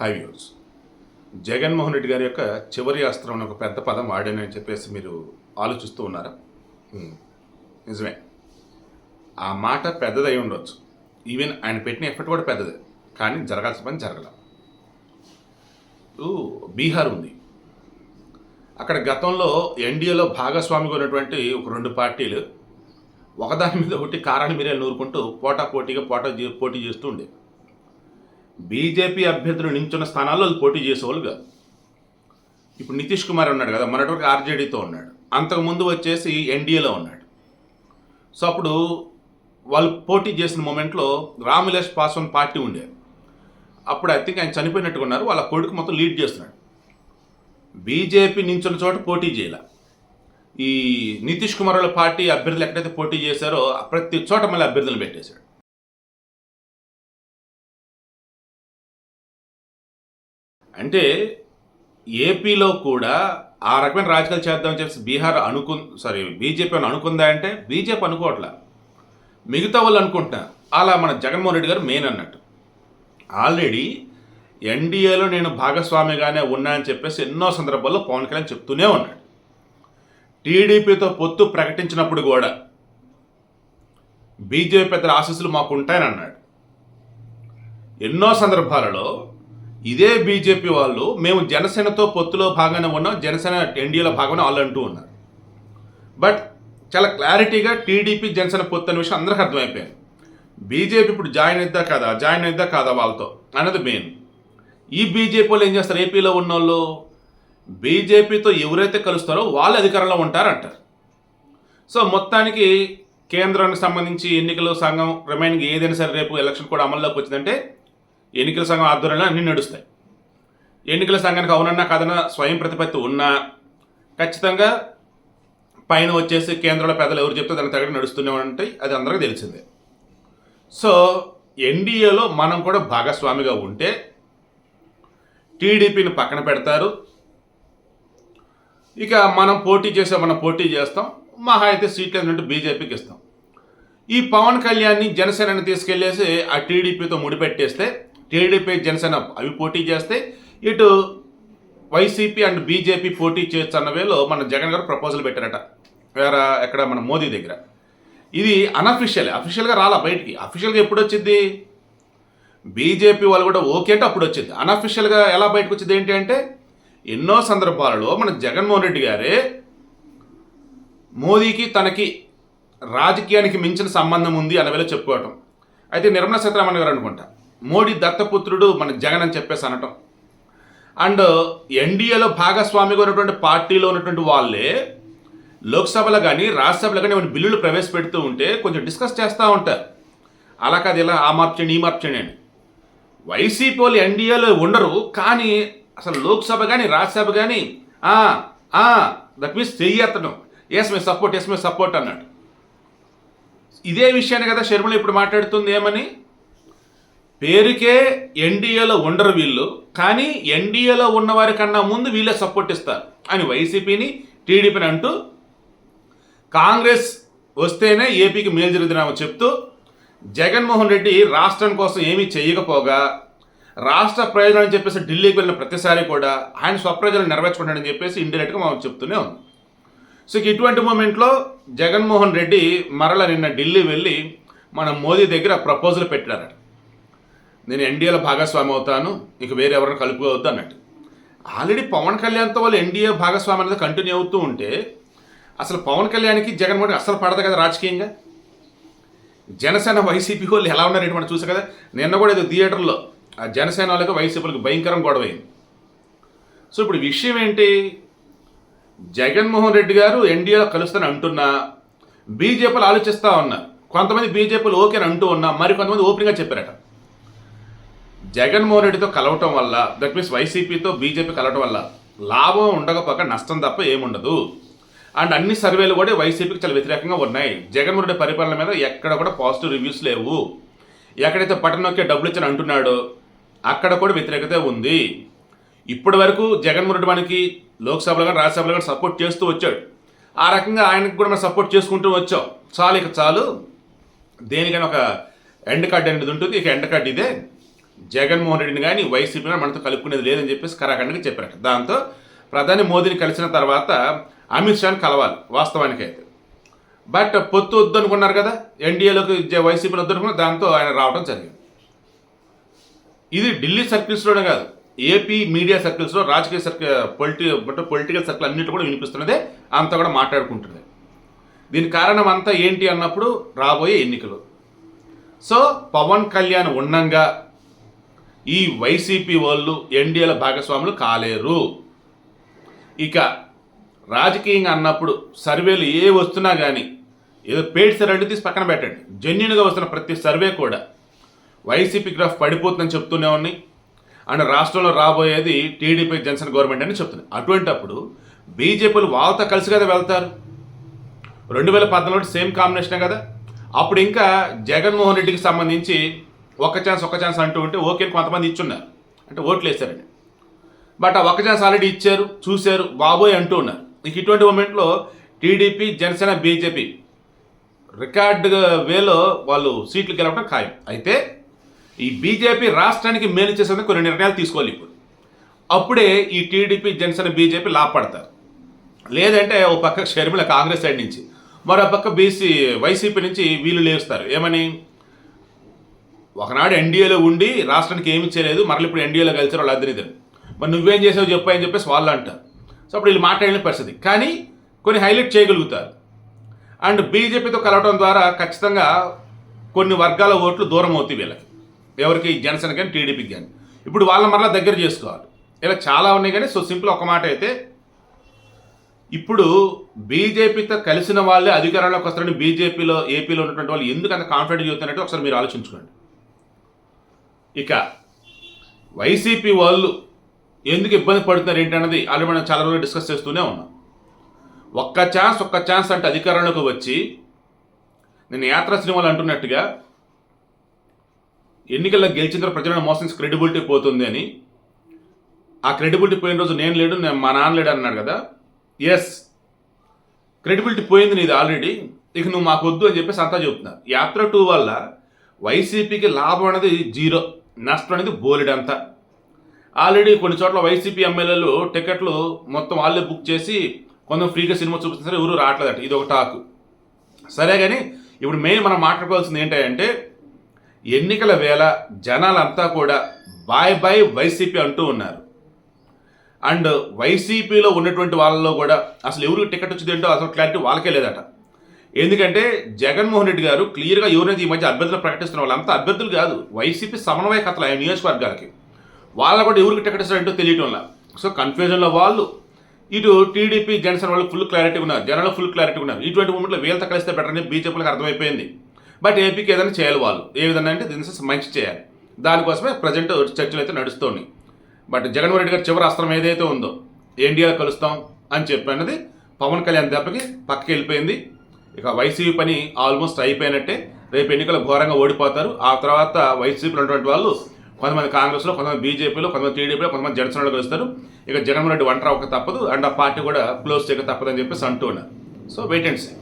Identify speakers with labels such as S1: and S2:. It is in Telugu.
S1: హై వ్యూస్ జగన్మోహన్ రెడ్డి గారి యొక్క చివరి అస్త్రం ఒక పెద్ద పదం వాడానని చెప్పేసి మీరు ఆలోచిస్తూ ఉన్నారా? నిజమే. ఆ మాట పెద్దదై ఉండొచ్చు. ఈవెన్ ఆయన పెట్టిన ఎఫర్ట్ కూడా పెద్దదే. కానీ జరగాల్సిన పని జరగల. బీహార్ ఉంది. అక్కడ గతంలో ఎన్డీఏలో భాగస్వామిగా ఉన్నటువంటి ఒక రెండు పార్టీలు ఒకదాని మీద ఒకటి కారాన్ని మీరే నూరుకుంటూ పోటా పోటీగా పోటా పోటీ చేస్తూ ఉండేవి బీజేపీ అభ్యర్థులు నించున్న స్థానాల్లో వాళ్ళు పోటీ చేసేవాళ్ళు కాదు. ఇప్పుడు నితీష్ కుమార్ ఉన్నాడు కదా మొన్నటి వరకు ఆర్జేడీతో ఉన్నాడు. అంతకుముందు వచ్చేసి ఎన్డీఏలో ఉన్నాడు. సో అప్పుడు వాళ్ళు పోటీ చేసిన మూమెంట్లో రామ్విలాస్ పాస్వాన్ పార్టీ ఉండేది అప్పుడు ఐ థింక్ ఆయన చనిపోయినట్టుగా ఉన్నారు వాళ్ళ కొడుకు మొత్తం లీడ్ చేస్తున్నాడు. బీజేపీ నించున్న చోట పోటీ చేయాల. ఈ నితీష్ కుమార్ వాళ్ళ పార్టీ అభ్యర్థులు ఎక్కడైతే పోటీ చేశారో ప్రతి చోట మళ్ళీ అభ్యర్థులు పెట్టేశాడు. అంటే ఏపీలో కూడా ఆ రకమైన రాజకీయాలు చేద్దామని చెప్పేసి బీహార్ అనుకు సారీ బీజేపీ అని అనుకుందా అంటే బీజేపీ అనుకోవట్లా. మిగతా వాళ్ళు అనుకుంటున్నారు అలా మన జగన్మోహన్ రెడ్డి గారు మెయిన్ అన్నట్టు. ఆల్రెడీ ఎన్డీఏలో నేను భాగస్వామిగానే ఉన్నా అని చెప్పేసి ఎన్నో సందర్భాల్లో పవన్ కళ్యాణ్ చెప్తూనే ఉన్నాడు. టీడీపీతో పొత్తు ప్రకటించినప్పుడు కూడా బీజేపీ పెద్దల ఆశీస్సులు మాకు ఉంటాయని అన్నాడు. ఎన్నో సందర్భాలలో ఇదే బీజేపీ వాళ్ళు మేము జనసేనతో పొత్తులో భాగంగా ఉన్నాం జనసేన ఎన్డీఏలో భాగంగా వాళ్ళు అంటూ ఉన్నారు. బట్ చాలా క్లారిటీగా టీడీపీ జనసేన పొత్తు అనే విషయం అందరికీ అర్థమైపోయింది. బీజేపీ ఇప్పుడు జాయిన్ అయిద్దా కాదా? జాయిన్ అయిద్దా కాదా వాళ్ళతో? అన్నది మెయిన్. ఈ బీజేపీ వాళ్ళు ఏం చేస్తారు? ఏపీలో ఉన్న వాళ్ళు బీజేపీతో ఎవరైతే కలుస్తారో వాళ్ళు అధికారంలో ఉంటారంటారు. సో మొత్తానికి కేంద్రానికి సంబంధించి ఎన్నికల సంఘం రిమైనింగ్ ఏదైనా సరే రేపు ఎలక్షన్ కూడా అమల్లోకి వచ్చిందంటే ఎన్నికల సంఘం ఆధ్వర్యంలో అన్నీ నడుస్తాయి. ఎన్నికల సంఘానికి అవునన్నా కాదన్నా స్వయం ప్రతిపత్తి ఉన్నా ఖచ్చితంగా పైన వచ్చేసి కేంద్రంలో పెద్దలు ఎవరు చెప్తే దానికి తగ్గట్టు నడుస్తూనే ఉంటాయి అది అందరికీ తెలిసిందే. సో ఎన్డీఏలో మనం కూడా భాగస్వామిగా ఉంటే టీడీపీని పక్కన పెడతారు. ఇక మనం పోటీ చేసే మనం పోటీ చేస్తాం. మహా అయితే సీట్లు ఏంటంటే బీజేపీకి ఇస్తాం. ఈ పవన్ కళ్యాణ్ని జనసేనని తీసుకెళ్ళేసి ఆ టీడీపీతో ముడిపెట్టేస్తే టీడీపీ జనసేన అవి పోటీ చేస్తే ఇటు వైసీపీ అండ్ బీజేపీ పోటీ చేయొచ్చు అన్న వేలో మన జగన్ గారు ప్రపోజల్ పెట్టారట. వేరే ఎక్కడ మన మోదీ దగ్గర. ఇది అనఫిషియల్ అఫీషియల్గా రాలా బయటికి? అఫీషియల్గా ఎప్పుడు వచ్చింది బీజేపీ వాళ్ళు కూడా ఓకే అంటే అప్పుడు వచ్చింది అనఫిషియల్గా ఎలా బయటకు వచ్చింది ఏంటి అంటే ఎన్నో సందర్భాలలో మన జగన్మోహన్ రెడ్డి గారే మోదీకి తనకి రాజకీయానికి మించిన సంబంధం ఉంది అన్న వేళ చెప్పుకోవటం. అయితే నిర్మలా సీతారామన్ గారు అనుకుంటా మోడీ దత్తపుత్రుడు మన జగన్ అని చెప్పేసి అనటం. అండ్ ఎన్డీఏలో భాగస్వామిగా ఉన్నటువంటి పార్టీలో ఉన్నటువంటి వాళ్ళే లోక్సభలో కానీ రాజ్యసభలో కానీ ఏమైనా బిల్లులు ప్రవేశపెడుతూ ఉంటే కొంచెం డిస్కస్ చేస్తూ ఉంటారు. అలా కాదు ఇలా ఆ మార్చండి ఈ మార్చండి అని. వైసీపీ వాళ్ళు ఎన్డీఏలో ఉండరు కానీ అసలు లోక్సభ కానీ రాజ్యసభ కానీ that means చెయ్యత్తడం yes me support yes me support అన్నాడు. ఇదే విషయాన్ని కదా షర్మిల ఇప్పుడు మాట్లాడుతుంది ఏమని? పేరుకే ఎన్డీఏలో ఉండరు వీళ్ళు కానీ ఎన్డీఏలో ఉన్నవారికన్నా కన్నా ముందు వీళ్ళే సపోర్ట్ ఇస్తారు అని వైసీపీని టీడీపీని అంటూ కాంగ్రెస్ వస్తేనే ఏపీకి మేలు జరుగుతున్నామని చెప్తూ జగన్మోహన్ రెడ్డి రాష్ట్రం కోసం ఏమీ చేయకపోగా రాష్ట్ర ప్రయోజనాలని చెప్పేసి ఢిల్లీకి వెళ్ళిన ప్రతిసారి కూడా ఆయన స్వప్రజలను నెరవేర్చుకుంటాడని చెప్పేసి ఇండైరెక్ట్గా మనం చెప్తూనే ఉంది. సో ఇటువంటి మూమెంట్లో జగన్మోహన్ రెడ్డి మరల నిన్న ఢిల్లీ వెళ్ళి మన మోదీ దగ్గర ప్రపోజల్ పెట్టారట. నేను ఎన్డీఏలో భాగస్వామి అవుతాను ఇక వేరే ఎవరైనా కలుపుకోవద్దు అన్నట్టు. ఆల్రెడీ పవన్ కళ్యాణ్తో వాళ్ళు ఎన్డీఏ భాగస్వామి అనేది కంటిన్యూ అవుతూ ఉంటే అసలు పవన్ కళ్యాణ్కి జగన్మోహన్ అసలు పడదు కదా రాజకీయంగా? జనసేన వైసీపీ వాళ్ళు ఎలా ఉన్నారంటే మనం చూసా కదా? నిన్న కూడా ఇది థియేటర్లో ఆ జనసేన వాళ్ళకి వైసీపీలకు భయంకరం గొడవైంది సో ఇప్పుడు విషయం ఏంటి? జగన్మోహన్ రెడ్డి గారు ఎన్డీఏలో కలుస్తాను అంటున్నా బీజేపీలు ఆలోచిస్తూ ఉన్నారు. కొంతమంది బీజేపీలు ఓకే అని అంటూ ఉన్నా మరి కొంతమంది ఓపెన్గా చెప్పారట. జగన్మోహన్ రెడ్డితో కలవటం వల్ల దట్ మీన్స్ వైసీపీతో బీజేపీ కలవటం వల్ల లాభం ఉండకపోక నష్టం తప్ప ఏముండదు. అండ్ అన్ని సర్వేలు కూడా వైసీపీకి చాలా వ్యతిరేకంగా ఉన్నాయి. జగన్మోహన్ రెడ్డి పరిపాలన మీద ఎక్కడ కూడా పాజిటివ్ రివ్యూస్ లేవు. ఎక్కడైతే బటన్ నొక్కే డబ్బులు ఇచ్చని అంటున్నాడో అక్కడ కూడా వ్యతిరేకత ఉంది. ఇప్పటి వరకు జగన్మోహన్ రెడ్డి మనకి లోక్సభలో కానీ రాజ్యసభలో కానీ సపోర్ట్ చేస్తూ వచ్చాడు. ఆ రకంగా ఆయనకు కూడా మనం సపోర్ట్ చేసుకుంటూ వచ్చాం. చాలు ఇక చాలు. దేనికైనా ఒక ఎండ్ కార్డ్ అనేది ఉంటుంది. ఇక ఎండ్ కార్డ్ ఇదే. జగన్మోహన్ రెడ్డిని కానీ వైసీపీని మనతో కలుపుకునేది లేదని చెప్పేసి కరాఖండ్గా చెప్పారట దాంతో ప్రధాని మోదీని కలిసిన తర్వాత అమిత్ షాని కలవాలి వాస్తవానికి అయితే బట్ పొత్తు వద్దనుకున్నారు కదా ఎన్డీఏలోకి వైసీపీని వద్దనుకున్నారు దాంతో ఆయన రావడం జరిగింది. ఇది ఢిల్లీ సర్కిల్స్లోనే కాదు ఏపీ మీడియా సర్కిల్స్లో రాజకీయ సర్కిల్ పొలిటి పొలిటికల్ సర్కిల్ అన్నిటి కూడా వినిపిస్తున్నదే అంతా కూడా మాట్లాడుకుంటుంది దీని కారణం అంతా ఏంటి అన్నప్పుడు రాబోయే ఎన్నికలు. సో పవన్ కళ్యాణ్ ఉండంగా ఈ వైసీపీ వాళ్ళు ఎన్డీఏల భాగస్వాములు కాలేరు. ఇక రాజకీయంగా అన్నప్పుడు సర్వేలు ఏ వస్తున్నా కానీ ఏదో పేడ్ రెండు తీసి పక్కన పెట్టండి. జెన్యున్గా వస్తున్న ప్రతి సర్వే కూడా వైసీపీ గ్రాఫ్ పడిపోతుందని చెప్తూనే ఉన్నాయి. అండ్ రాష్ట్రంలో రాబోయేది టీడీపీ జనసేన గవర్నమెంట్ అని చెప్తుంది అటువంటప్పుడు బీజేపీలు వాళ్ళతో కలిసి కదా వెళ్తారు? రెండు వేల పద్నాలుగు సేమ్ కాంబినేషనే కదా? అప్పుడు ఇంకా జగన్మోహన్ రెడ్డికి సంబంధించి ఒక్క ఛాన్స్ ఒక్క ఛాన్స్ అంటూ ఉంటే ఓకే కొంతమంది ఇచ్చున్నారు. అంటే ఓట్లు వేశారండి. బట్ ఆ ఒక్క ఛాన్స్ ఆల్రెడీ ఇచ్చారు చూశారు బాబోయ్ అంటూ ఉన్నారు. ఇక ఇటువంటి మూమెంట్లో టీడీపీ జనసేన బీజేపీ రికార్డు వేలో వాళ్ళు సీట్లు గెలవడం ఖాయం. అయితే ఈ బీజేపీ రాష్ట్రానికి మేలు చేసేందుకు కొన్ని నిర్ణయాలు తీసుకోవాలి ఇప్పుడు. అప్పుడే ఈ టీడీపీ జనసేన బీజేపీ లాభపడతారు. లేదంటే ఓ పక్క షర్మిల కాంగ్రెస్ సైడ్ నుంచి మరో పక్క బీసీ వైసీపీ నుంచి వీళ్ళు లేస్తారు. ఏమని? ఒకనాడు ఎన్డీఏలో ఉండి రాష్ట్రానికి ఏమి చేయలేదు మరలు ఇప్పుడు ఎన్డీఏలో కలిసారు వాళ్ళు అద్దరిద్దరు. మరి నువ్వేం చేసావు చెప్పు అని చెప్పేసి వాళ్ళు అంటారు. సో అప్పుడు వీళ్ళు మాట్లాడిన పరిస్థితి. కానీ కొన్ని హైలైట్ చేయగలుగుతారు. అండ్ బీజేపీతో కలవడం ద్వారా ఖచ్చితంగా కొన్ని వర్గాల ఓట్లు దూరం అవుతాయి వీళ్ళకి. ఎవరికి? జనసేన కానీ టీడీపీకి కానీ. ఇప్పుడు వాళ్ళని మరలా దగ్గర చేసుకోవాలి. ఇలా చాలా ఉన్నాయి కానీ సో సింపుల్ ఒక మాట అయితే ఇప్పుడు బీజేపీతో కలిసిన వాళ్ళే అధికారంలోకి వస్తారని బీజేపీలో ఏపీలో ఉన్నటువంటి వాళ్ళు ఎందుకు అంత కాన్ఫిడెంట్ చెబుతున్నట్టు ఒకసారి మీరు ఆలోచించుకోండి. ఇక వైసీపీ వాళ్ళు ఎందుకు ఇబ్బంది పడుతున్నారు ఏంటన్నది ఆల్రెడీ మనం చాలా రోజులు డిస్కస్ చేస్తూనే ఉన్నాం. ఒక్క ఛాన్స్ ఒక్క ఛాన్స్ అంటే అధికారంలోకి వచ్చి నేను యాత్ర సినిమాలు అంటున్నట్టుగా ఎన్నికల్లో గెలిచిన తర్వాత ప్రజలను మోసం క్రెడిబిలిటీ పోతుంది అని. ఆ క్రెడిబిలిటీ పోయిన రోజు నేను లేడు నేను మా నాన్న లేడు అన్నాడు కదా. ఎస్ క్రెడిబిలిటీ పోయింది నీది ఆల్రెడీ ఇక నువ్వు మాకొద్దు అని చెప్పేసి అంతా చెబుతున్నా యాత్ర టూ వల్ల వైసీపీకి లాభం అనేది జీరో. నష్టం అనేది బోలెడంతా. ఆల్రెడీ కొన్ని చోట్ల వైసీపీ ఎమ్మెల్యేలు టికెట్లు మొత్తం వాళ్ళే బుక్ చేసి కొంచెం ఫ్రీగా సినిమా చూపిస్తున్నారు సరే ఎవరు రావట్లేదట. ఇది ఒక టాక్ సరే కానీ ఇప్పుడు మెయిన్ మనం మాట్లాడుకోవాల్సింది ఏంటంటే ఎన్నికల వేళ జనాలంతా కూడా బాయ్ బాయ్ వైసీపీ అంటూ ఉన్నారు. అండ్ వైసీపీలో ఉన్నటువంటి వాళ్ళలో కూడా అసలు ఎవరికి టికెట్ వచ్చింది ఏంటో అసలు క్లారిటీ వాళ్ళకే లేదట. ఎందుకంటే జగన్మోహన్ రెడ్డి గారు క్లియర్గా ఎవరైతే ఈ మధ్య అభ్యర్థులు ప్రకటిస్తున్న వాళ్ళంతా అభ్యర్థులు కాదు వైసీపీ సమన్వయకర్తలు ఆయన నియోజకవర్గాలకి వాళ్ళ కూడా ఎవరికి టికెట్ ఇస్తారంటో తెలియటం వల్ల సో కన్ఫ్యూజన్లో వాళ్ళు ఇటు టీడీపీ జనసేన వాళ్ళు ఫుల్ క్లారిటీ ఉన్నారు జనాలు ఫుల్ క్లారిటీ ఉన్నారు. ఇటువంటి మూమెంట్లో వీళ్ళతో కలిస్తే బెటర్ అని బీజేపీలకు అర్థమైపోయింది. బట్ ఏపీకి ఏదైనా చేయాలి వాళ్ళు. ఏ విధంగా అంటే దీని మంచి చేయాలి. దానికోసమే ప్రజెంట్ చర్చలు అయితే నడుస్తుంది. బట్ జగన్మోహన్ రెడ్డి గారి చివరి అస్త్రం ఏదైతే ఉందో ఎన్డీఏలో కలుస్తాం అని చెప్పినది పవన్ కళ్యాణ్ దెబ్బకి పక్కకి వెళ్ళిపోయింది. ఇక వైసీపీ పని ఆల్మోస్ట్ అయిపోయినట్టే. రేపు ఎన్నికలు ఘోరంగా ఓడిపోతారు. ఆ తర్వాత వైసీపీలో ఉన్నటువంటి వాళ్ళు కొంతమంది కాంగ్రెస్లో కొంతమంది బీజేపీలో కొంతమంది టీడీపీలో కొంతమంది జనసేనలో కలుస్తారు ఇక జగన్మోహన్ రెడ్డి ఒంటరి ఒక తప్పదు. అండ్ ఆ పార్టీ కూడా క్లోజ్ చేయక తప్పదని చెప్పేసి అంటూ ఉన్నారు. So wait and see